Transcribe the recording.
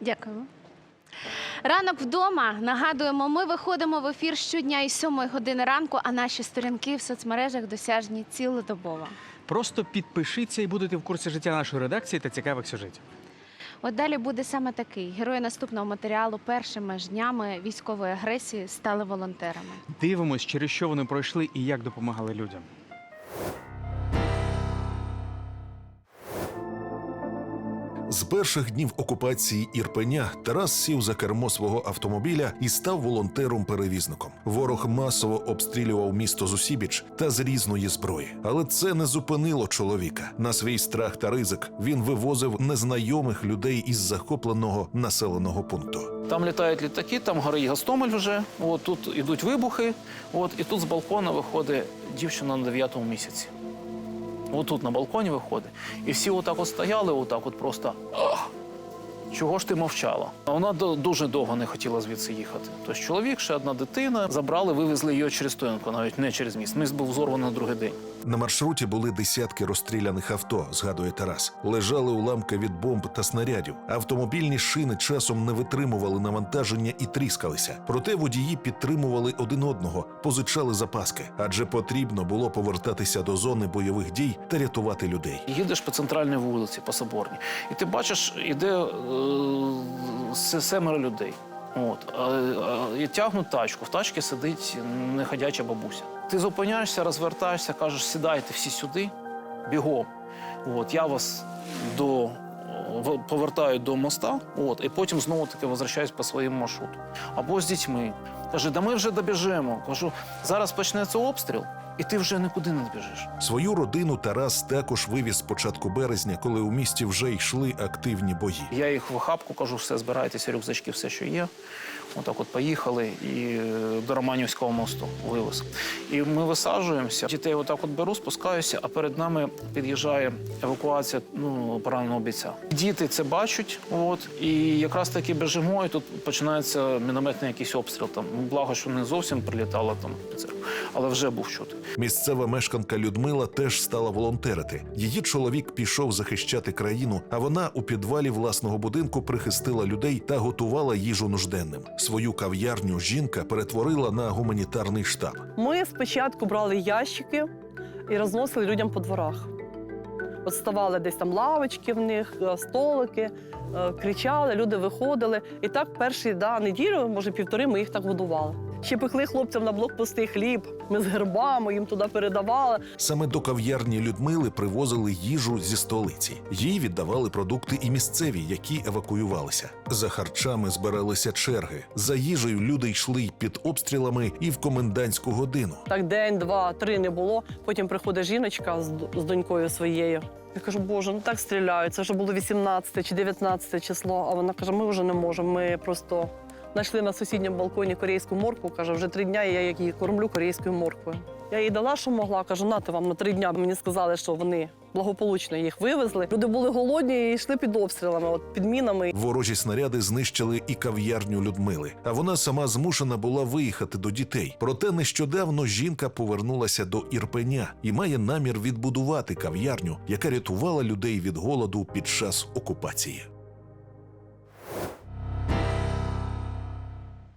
Дякуємо. Ранок вдома. Нагадуємо, ми виходимо в ефір щодня із 7 години ранку, а наші сторінки в соцмережах досяжні цілодобово. Просто підпишіться і будете в курсі життя нашої редакції та цікавих сюжетів. От далі буде саме такий. Герої наступного матеріалу першими ж днями військової агресії стали волонтерами. Дивимось, через що вони пройшли і як допомагали людям. З перших днів окупації Ірпеня Тарас сів за кермо свого автомобіля і став волонтером-перевізником. Ворог масово обстрілював місто Зусібіч та з різної зброї. Але це не зупинило чоловіка. На свій страх та ризик він вивозив незнайомих людей із захопленого населеного пункту. Там літають літаки, там горить Гастомель вже. От тут ідуть вибухи. От і тут з балкона виходить дівчина на дев'ятому місяці. От тут на балконі виходить. І всі отак от стояли, отак от просто. Чого ж ти мовчала? Вона до- дуже довго не хотіла звідси їхати. Тобто чоловік, ще одна дитина, забрали, вивезли її через стоянку, навіть не через міст. Міст був взорваний на другий день. На маршруті були десятки розстріляних авто, згадує Тарас. Лежали уламки від бомб та снарядів. Автомобільні шини часом не витримували навантаження і тріскалися. Проте водії підтримували один одного, позичали запаски, адже потрібно було повертатися до зони бойових дій та рятувати людей. Їдеш по центральній вулиці, по Соборній, і ти бачиш, іде е, семеро людей. От, і тягнуть тачку. В тачці сидить неходяча бабуся. Ти зупиняєшся, розвертаєшся, кажеш, сідайте всі сюди, бігом. От, я вас до, повертаю до моста, от, і потім знову таки возвращаюсь по своєму маршруту. Або з дітьми. Каже, да ми вже добіжимо. Кажу, зараз почнеться обстріл, і ти вже нікуди не добіжиш. Свою родину Тарас також вивіз з початку березня, коли у місті вже йшли активні бої. Я їх в охапку кажу, все, збирайтеся, рюкзачки, все, що є. Отак от поїхали і е, до Романівського мосту вивез. І ми висаджуємося. Дітей отак от беру, спускаюся, а перед нами під'їжджає евакуація ну, пораненого бійця. Діти це бачать, от, і якраз таки біжимо, і тут починається мінометний якийсь обстріл. Там. Благо, що не зовсім прилітало там, але вже був чути. Місцева мешканка Людмила теж стала волонтерити. Її чоловік пішов захищати країну, а вона у підвалі власного будинку прихистила людей та готувала їжу нужденним. Свою кав'ярню жінка перетворила на гуманітарний штаб. Ми спочатку брали ящики і розносили людям по дворах. От ставали десь там лавочки в них, е, столики, е, кричали, люди виходили. І так перші да, неділю, може півтори, ми їх так годували. Ще пекли хлопцям на блокпости хліб. Ми з гербами їм туди передавали. Саме до кав'ярні Людмили привозили їжу зі столиці. Їй віддавали продукти і місцеві, які евакуювалися. За харчами збиралися черги. За їжею люди йшли й під обстрілами і в комендантську годину. Так день, два, три не було. Потім приходить жіночка з, з донькою своєю. Я кажу, боже, ну так стріляють. Це вже було 18 чи 19 число. А вона каже, ми вже не можемо. Ми просто знайшли на сусідньому балконі корейську моркву. Каже, вже три дня я її кормлю корейською морквою. Я їй дала, що могла. Кажу, нате вам на три дня. Мені сказали, що вони благополучно їх вивезли. Люди були голодні і йшли під обстрілами, от під мінами. Ворожі снаряди знищили і кав'ярню Людмили. А вона сама змушена була виїхати до дітей. Проте нещодавно жінка повернулася до Ірпеня і має намір відбудувати кав'ярню, яка рятувала людей від голоду під час окупації.